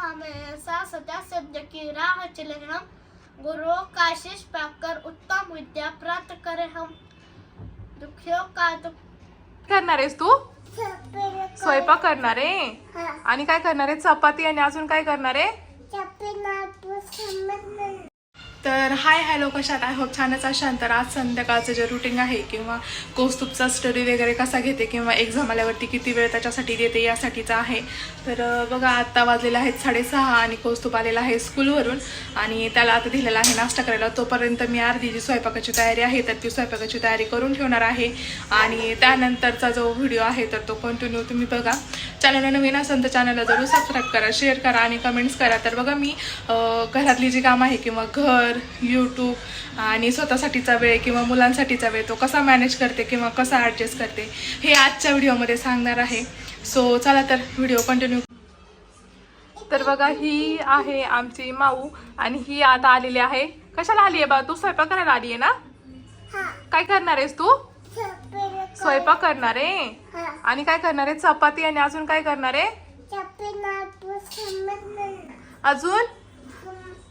हमें ऐसा सत्य शब्द की राह चले हम गुरुओं का आशीष पाकर उत्तम विद्या प्राप्त करें हम दुखियों का दुख करणार आहेस तू? स्वयंपाक करणार? आहे आणि काय करणार? आहे चपाती आणि अजून काय करणार? आहे तर हाय हॅलो कशात आय होप छानच असाल तर आज संध्याकाळचं जे रुटीन आहे किंवा कौस्तुभचा स्टडी वगैरे कसा घेते किंवा एक्झाम आल्यावरती किती वेळ त्याच्यासाठी देते यासाठीचं आहे. तर बघा आत्ता वाजलेले आहेत साडेसहा आणि कौस्तुभ आलेला आहे स्कूलवरून. आणि त्याला आता दिलेला आहे नाश्ता करायला. तोपर्यंत मी अर्धी जी स्वयंपाकाची तयारी आहे तर ती स्वयंपाकाची तयारी करून ठेवणार आहे. आणि त्यानंतरचा जो व्हिडिओ आहे तर तो कंटिन्यू तुम्ही बघा. चॅनलला नवीन असेल तर चॅनलला जरूर सबस्क्राईब करा शेअर करा आणि कमेंट्स करा. तर बघा मी घरातली जी कामं आहे किंवा घर यूट्यूब आणि स्वतःसाठीचा वेळ किंवा मुलांसाठीचा वेळ तो कसा मॅनेज करते किंवा कसा ॲडजस्ट करते हे आजच्या व्हिडिओमध्ये सांगणार आहे. सो चला तर व्हिडिओ कंटिन्यू तर बघा ही आहे आमची माऊ आणि ही आता आलेली आहे. कशाला आली आहे बा? तू स्वयंपाक करायला आली आहे ना? काय करणार आहेस तू? स्वयंपाक करणार आहे? आणि काय करणार आहे? चपाती आणि अजून काय करणार आहे? अजून?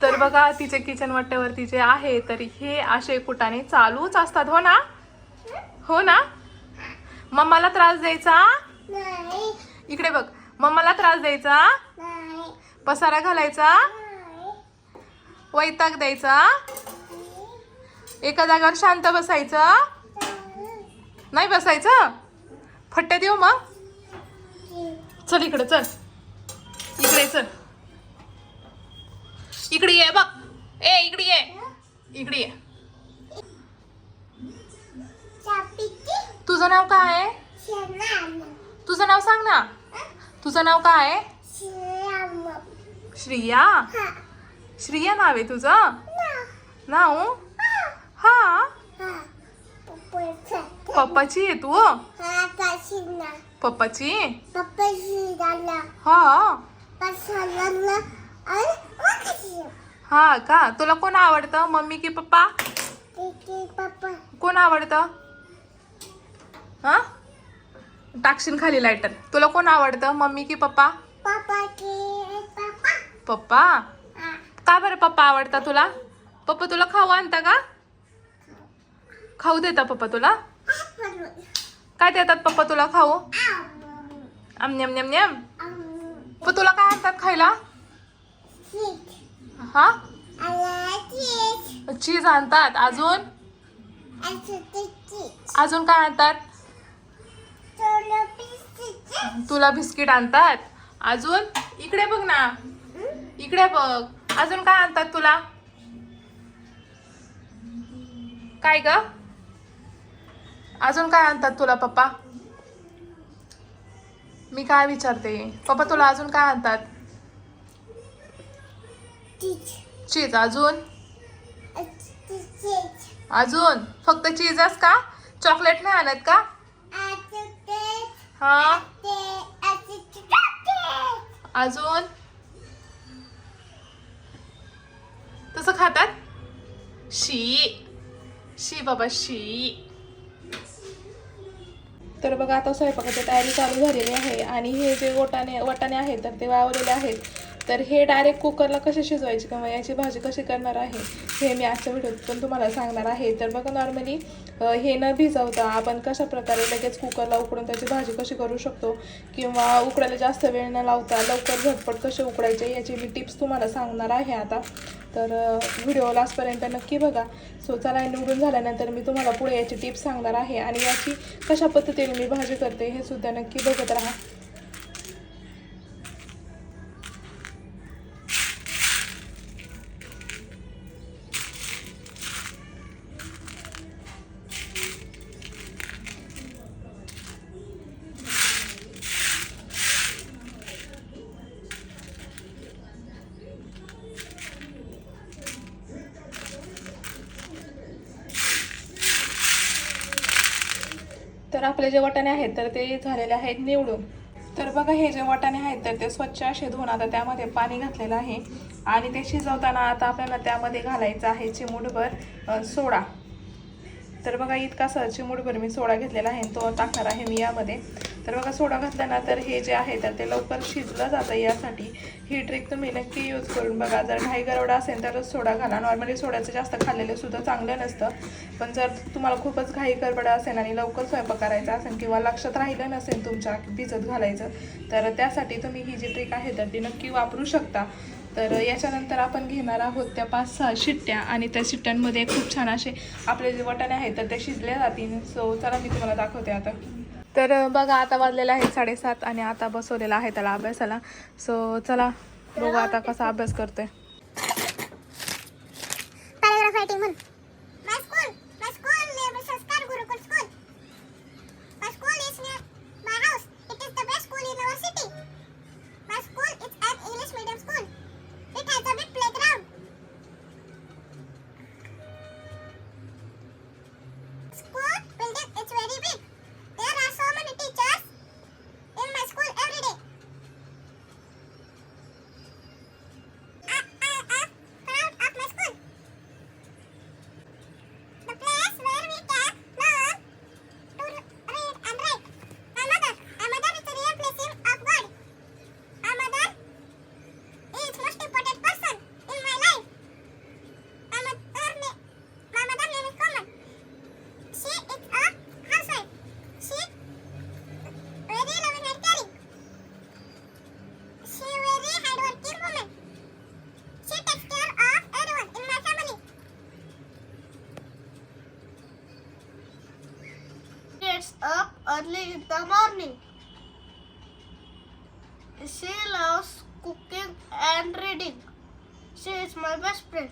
तर बघा तिचे किचन वाट्यावरती जे आहे तर हे असे कुटाने चालूच असतात हो ना? हो ना? मम्माला त्रास द्यायचा? इकडे बघ मम्माला त्रास द्यायचा? पसारा घालायचा? वैताग द्यायचा? एका जागेवर शांत बसायचं? नाही बसायचं? फट्टे देऊ मग? चल इकडे चल. इकडे चल. इकडे ये बघ. ए इकडे ये. इकडे ये. तुझं नाव काय आहे? तुझं नाव सांग ना. तुझं नाव काय आहे? श्रिया? श्रिया नाव आहे तुझं? नाव. हा. पप्पाची. आहे तू? पप्पाची हा. हा का? तुला कोण आवडतं? मम्मी की पप्पा? कोण आवडतं? हा? टाकशील खाली लायटर तुला कोण आवडतं? मम्मी की पप्पा? पप्पा? का बरं पप्पा आवडता तुला? पप्पा तुला खाऊ आणता का? खाऊ देता पप्पा तुला? काय देतात पप्पा तुला खाऊ? आम नेम नेम नेम तुला काय आणतात खायला? हा? चीज आणतात. अजून? अजून काय आणतात? तुला बिस्किट. आणतात? अजून? इकडे बघ ना. इकडे बघ. अजून काय आणतात तुला? काय ग? अजून काय आणतात तुला पप्पा? मी काय विचारते? पप्पा तुला अजून काय आणतात? चीज अजून? अजून? फक्त चीजच का? चॉकलेट नाही आणत का? हा? अजून? तसं खातात? शी. शी बाबा शी. तर बघा आता स्वयंपाकाची तयारी चालू झालेली आहे आणि हे जे वटाणे वटाणे आहेत तर ते वावलेले आहेत. तर हे डायरेक्ट कुकरला कसे शिजवायचे किंवा याची भाजी कशी करणार आहे हे मी आजच्या व्हिडिओत पण तुम्हाला सांगणार आहे. तर बघा नॉर्मली हे न भिजवता आपण कशा प्रकारे लगेच कुकरला उकडून त्याची भाजी कशी करू शकतो किंवा उकडायला जास्त वेळ न लावता लवकर झटपट कसे उकडायचे याची मी टिप्स तुम्हाला सांगणार आहे आता. तर व्हिडिओ लास्टपर्यंत नक्की बघा. सो चला निवडून झाल्यानंतर मी तुम्हाला पुढे याची टिप्स सांगणार आहे. आणि याची कशा पद्धतीने मी भाजी करते हे सुद्धा नक्की बघत राहा. तर आपले जे वाटाणे आहेत तर ते झालेले आहेत निवडून. तर बघा हे जे वाटाणे आहेत तर ते स्वच्छ असे धुवून आता त्यामध्ये पाणी घातलेलं आहे. आणि ते शिजवताना आता आपल्याला त्यामध्ये घालायचं आहे चिमूटभर सोडा. तर बघा इतका सरची मूडभर मी सोडा घेतलेला आहे तो टाकणार आहे मी यामध्ये. तर बघा सोडा घातला ना तर हे जे आहे तर ते लवकर शिजलं जातं यासाठी. ही ट्रिक तुम्ही नक्की यूज करून बघा. जर घाई गरवडा असेल तरच सोडा घाला. नॉर्मली सोड्याचं जास्त खाल्लेलं सुद्धा चांगलं नसतं. पण जर तुम्हाला खूपच घाई गरबडा असेल आणि लवकर स्वयंपाक करायचा असेल किंवा लक्षात राहिलं नसेल तुमच्या भिजत घालायचं तर त्यासाठी तुम्ही ही जी ट्रिक आहे तर ती नक्की वापरू शकता. तर याच्यानंतर आपण घेणार आहोत त्या पाच सहा शिट्ट्या आणि त्या शिट्ट्यांमध्ये खूप छान असे आपले जे वटाणे आहेत तर ते शिजले जातील. सो चला मी तुम्हाला दाखवते आता. तर बघा आता वाजलेलं आहे साडेसात आणि आता बसवलेला आहे त्याला अभ्यासाला. सो चला बघू आता कसा अभ्यास करतोय. Early in the morning. She loves cooking and reading. She is my best friend.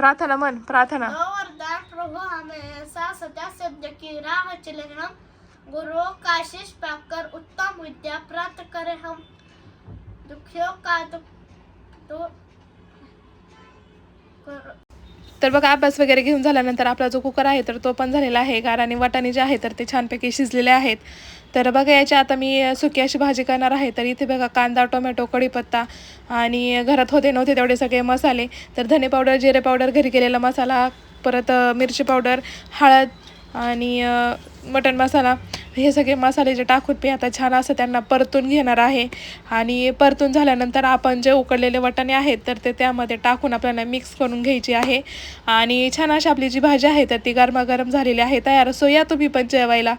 की गई प्रार्थना. मन प्रार्थना वरदान प्रभु हमें ऐसा सत्य की राह चले हम गुरुओं का आशीष पाकर उत्तम विद्या प्राप्त करें हम. दुखियों का दुख तर बघा अभ्यास वगैरे घेऊन झाल्यानंतर आपला जो कुकर आहे तर तो पण झालेला आहे. गार आणि वाटाणे जे आहे तर ते छानपैकी शिजलेले आहेत. तर बघा याची आता मी सुकी अशी भाजी करणार आहे. तर इथे बघा कांदा टोमॅटो कढीपत्ता आणि घरात होते नव्हते तेवढे सगळे मसाले. तर धने पावडर जिरे पावडर घरी केलेला मसाला परत मिरची पावडर हळद आणि मटण मसाला. हे सगळे मसाले जे टाकून मी आता छान असं त्यांना परतून घेणार आहे. आणि परतून झाल्यानंतर आपण जे उकडलेले वटाणे आहेत तर ते त्यामध्ये टाकून आपल्याला मिक्स करून घ्यायची आहे. आणि छान अशी आपली जी भाजी आहे तर ती गरमागरम झालेली आहे. तयार सो या तुम्ही पण जेवायला.